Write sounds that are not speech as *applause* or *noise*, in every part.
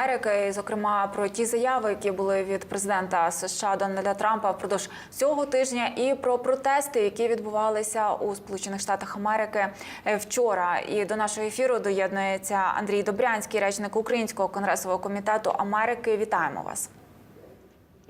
Америки, зокрема про ті заяви, які були від президента США Дональда Трампа впродовж цього тижня, і про протести, які відбувалися у Сполучених Штатах Америки е, вчора. І до нашого ефіру доєднується Андрій Добрянський, речник Українського конгресового комітету Америки. Вітаємо вас.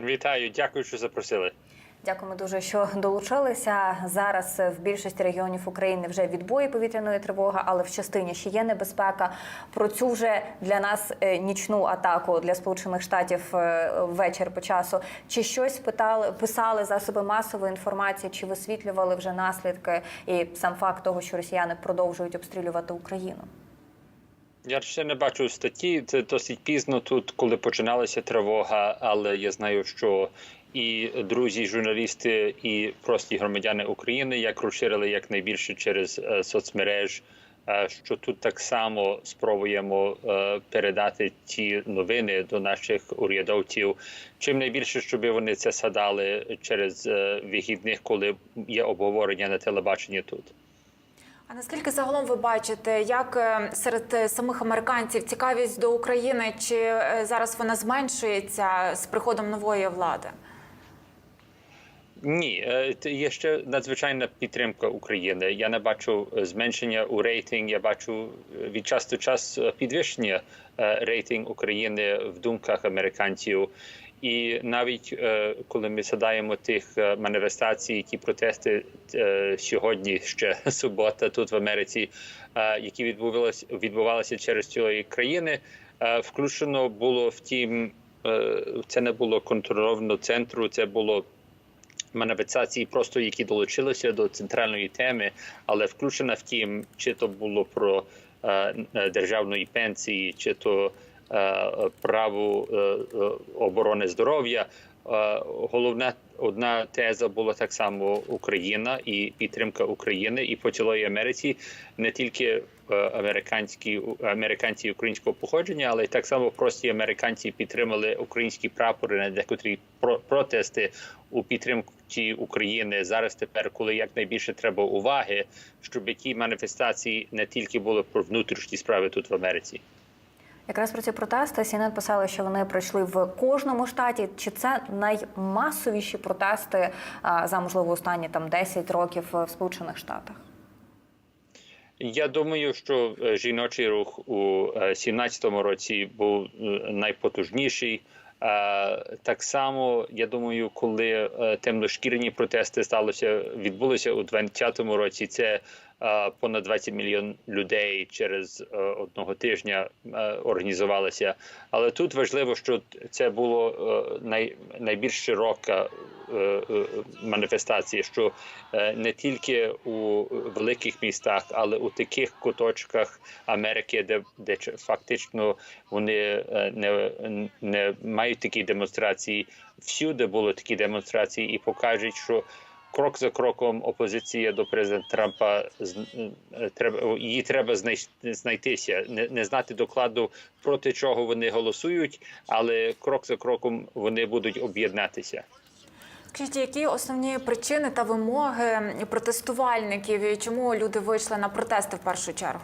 Вітаю, дякую, що запросили. Дякуємо дуже, що долучилися. Зараз в більшості регіонів України вже відбої повітряної тривоги, але в частині ще є небезпека. Про цю вже для нас е, нічну атаку для Сполучених Штатів е, ввечір по часу. Чи щось питали, писали засоби масової інформації, чи висвітлювали вже наслідки і сам факт того, що росіяни продовжують обстрілювати Україну? Я ще не бачу статті. Це досить пізно тут, коли починалася тривога, але я знаю, що і друзі, журналісти, і прості громадяни України як розширили якнайбільше через е, соцмереж. е, Що тут так само спробуємо е, передати ті новини до наших урядовців, чим найбільше, щоб вони це садали через вихідних, коли є обговорення на телебаченні тут. А наскільки загалом ви бачите, як серед самих американців цікавість до України, чи зараз вона зменшується з приходом нової влади? Ні, е, є ще надзвичайна підтримка України. Я не бачу е, зменшення у рейтинг. Я бачу е, від часу до часу підвищення рейтинг України в думках американців. І навіть коли ми згадаємо тих маніфестацій, ті протести сьогодні, ще *laughs* субота, тут в Америці, які відбувалися відбувалися через цієї країни, включено було втім, це не було контрольовано центру, це було маніфестації, просто які долучилися до центральної теми, але включена втім, чи то було про е, е, державної пенсії, чи то е, право оборони здоров'я. Головна одна теза була так само Україна і підтримка України, і по цілої Америці не тільки американські американці українського походження, але й так само прості американці підтримали українські прапори на декотрі про- протести у підтримці України зараз. Тепер, коли якнайбільше треба уваги, щоб ті маніфестації не тільки були про внутрішні справи тут в Америці. Якраз про ці протести CNN писали, що вони пройшли в кожному штаті. Чи це наймасовіші протести за можливо останні там 10 років в Сполучених Штатах? Я думаю, що е, жіночий рух у 17-му році був е, найпотужніший. Е, Так само, я думаю, коли е, темношкірні протести сталося, відбулося у 20-му році. Це понад 20 мільйон людей через е, одного тижня е, організувалися. Але тут важливо, що це було е, най, найбільш широка маніфестація, що не тільки у великих містах, але у таких куточках Америки, де, де фактично вони не, не мають такі демонстрації. Всюди були такі демонстрації і покажуть, що. Крок за кроком опозиція до президента Трампа треба її треба знай- знайтися, не, не знати докладу проти чого вони голосують, але крок за кроком вони будуть об'єднатися. Скажіть, які основні причини та вимоги протестувальників і чому люди вийшли на протести в першу чергу?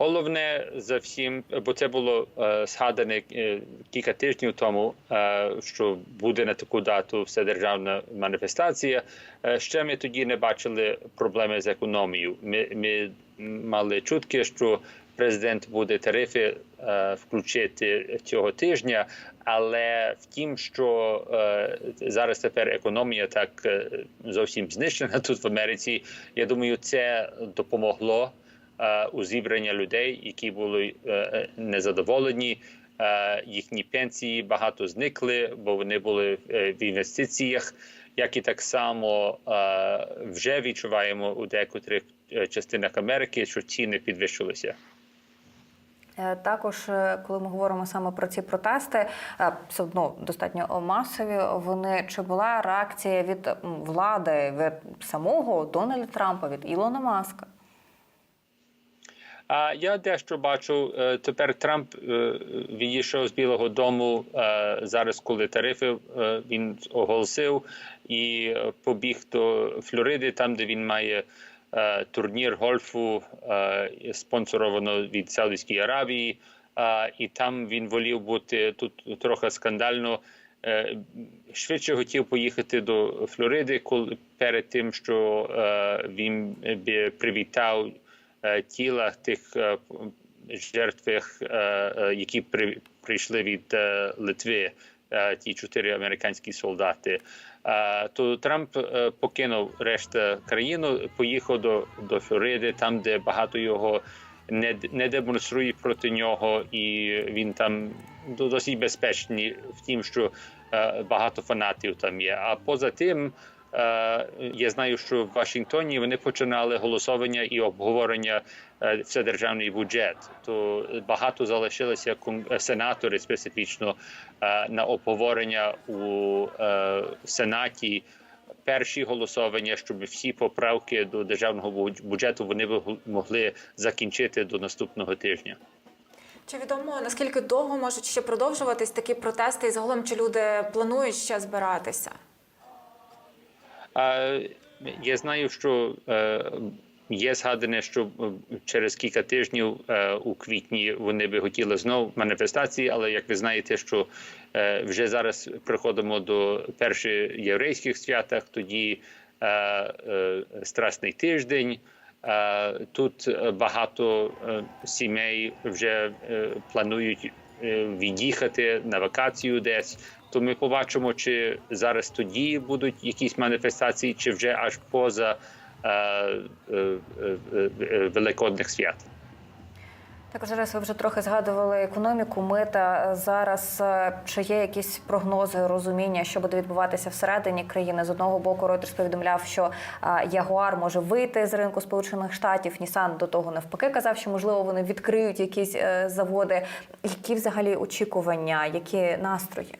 Головне за всім, бо це було е, згадане е, кілька тижнів тому, е, що буде на таку дату вседержавна маніфестація. Ще ми тоді не бачили проблеми з економією. Ми, ми мали чутки, що президент буде тарифи включити цього тижня, але втім, що зараз тепер економія так зовсім знищена тут в Америці. Я думаю, це допомогло у зібрання людей, які були е, незадоволені. Е, Їхні пенсії багато зникли, бо вони були е, в інвестиціях. Як і так само е, вже відчуваємо у декотрих е, частинах Америки, що ціни підвищилися. Е, Також, е, коли ми говоримо саме про ці протести, е, все одно достатньо масові. Вони чи була реакція від влади, від самого Дональда Трампа, від Ілона Маска? А я дещо бачу е, тепер. Трамп е, відійшов з Білого Дому е, зараз, коли тарифи він оголосив і побіг до Флориди, там де він має турнір гольфу, спонсоровано від Саудівської Аравії. і там він волів бути тут трохи скандально. Швидше хотів поїхати до Флориди, коли перед тим, що він би привітав е, тіла тих е, жертвах, е, які при, прийшли від Литви, ті чотири американські солдати. То Трамп покинув решта країну, поїхав до, до Флориди, там, де багато його не, не демонструють проти нього, і він там досить безпечний в тім, що багато фанатів там є. А поза тим, я знаю, що в Вашингтоні вони починали голосування і обговорення е, вседержавний бюджет. То багато залишилося кон- сенатори специфічно е, на обговорення у е, сенаті. Перші голосування, щоб всі поправки до державного бюдж- бюджету вони б могли закінчити до наступного тижня. Чи відомо наскільки довго можуть ще продовжуватись такі протести, і загалом чи люди планують ще збиратися? Я знаю, що е, є згадане, що е, через кілька тижнів е, у квітні вони би хотіли знов маніфестації, але як ви знаєте, що вже зараз приходимо до перших єврейських святах, тоді Страсний тиждень. Тут багато сімей вже планують від'їхати на вакацію десь. То ми побачимо, чи зараз тоді будуть якісь маніфестації, чи вже аж поза е, е, е, е, великодних свят. Також зараз ви вже трохи згадували економіку, мита. Зараз е, чи є якісь прогнози, розуміння, що буде відбуватися всередині країни? З одного боку, Reuters повідомляв, що е, Ягуар може вийти з ринку Сполучених Штатів. Нісан до того навпаки казав, що можливо вони відкриють якісь е, заводи. Які взагалі очікування, які настрої?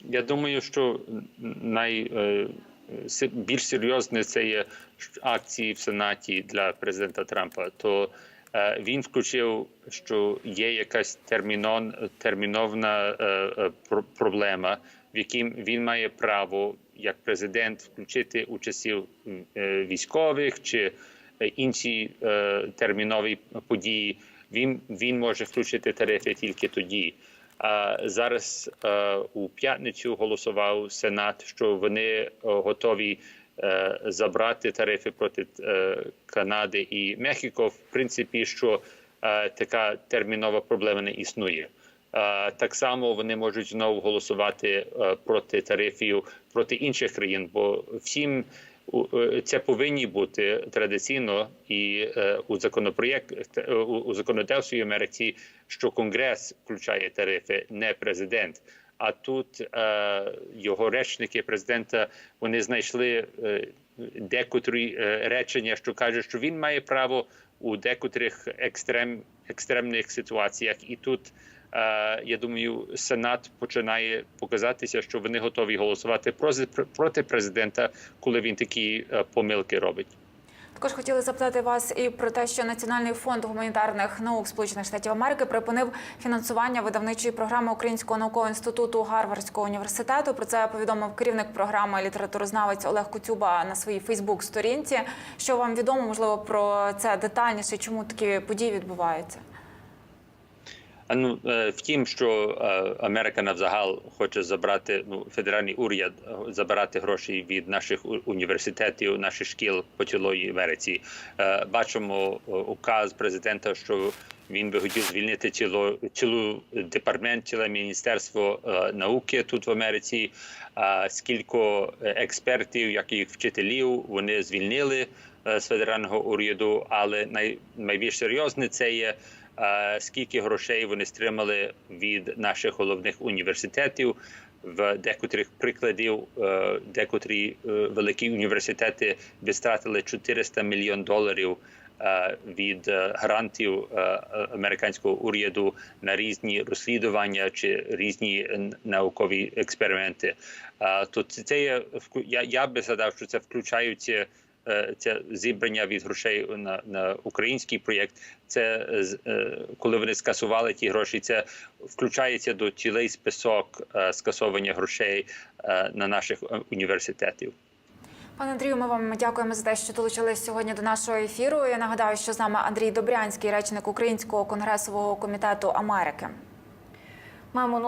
Я думаю, що най, е, серйозне це є акції в Сенаті для президента Трампа. То е, він включив, що є якась термінон, терміновна е, про- проблема, в яким він має право як президент включити у часів е, військових чи інші термінові події. Він, він може включити тарифи тільки тоді. А зараз е, у п'ятницю голосував Сенат, що вони е, готові е, забрати тарифи проти Канади і Мехіко. В принципі, що така термінова проблема не існує. Так само вони можуть знову голосувати проти тарифів проти інших країн, бо всім це повинні бути традиційно і е, у законопроєкт е, у, законодавстві Америці, що Конгрес включає тарифи, не президент. А тут е, його речники президента вони знайшли е, декотрі е, речення, що кажуть, що він має право у декотрих екстрем, екстремних ситуаціях, і тут. Е, Я думаю, Сенат починає показатися, що вони готові голосувати проти- президента, коли він такі е, помилки робить. Також хотіли запитати вас і про те, що Національний фонд гуманітарних наук Сполучених Штатів Америки припинив фінансування видавничої програми Українського наукового інституту Гарвардського університету. Про це повідомив керівник програми літературознавець Олег Куцюба на своїй Фейсбук-сторінці. Що вам відомо, можливо, про це детальніше? Чому такі події відбуваються? Ну е, втім, що е, Америка навзагал хоче забрати ну федеральний уряд е, забирати гроші від наших університетів, наших шкіл по цілої Америці. Бачимо указ президента, що він би хотів звільнити ціло цілу департамент, ціле міністерство науки тут в Америці. А скільки експертів, як і вчителів, вони звільнили з федерального уряду, але най, найбільш серйозне це є. Скільки грошей вони стримали від наших головних університетів в декотрих прикладів, е, декотрі е, великі університети би стратили 400 мільйон доларів е, від грантів американського уряду на різні розслідування чи різні наукові експерименти. То це є я, я би згадав, що це включаються. Це зібрання від грошей на, на український проєкт. Це е, е, коли вони скасували ті гроші. Це включається до цілий список е, скасовування грошей на наших університетів. Пане Андрію, ми вам дякуємо за те, що долучились сьогодні до нашого ефіру. Я нагадаю, що з нами Андрій Добрянський, речник Українського конгресового комітету Америки. Маємо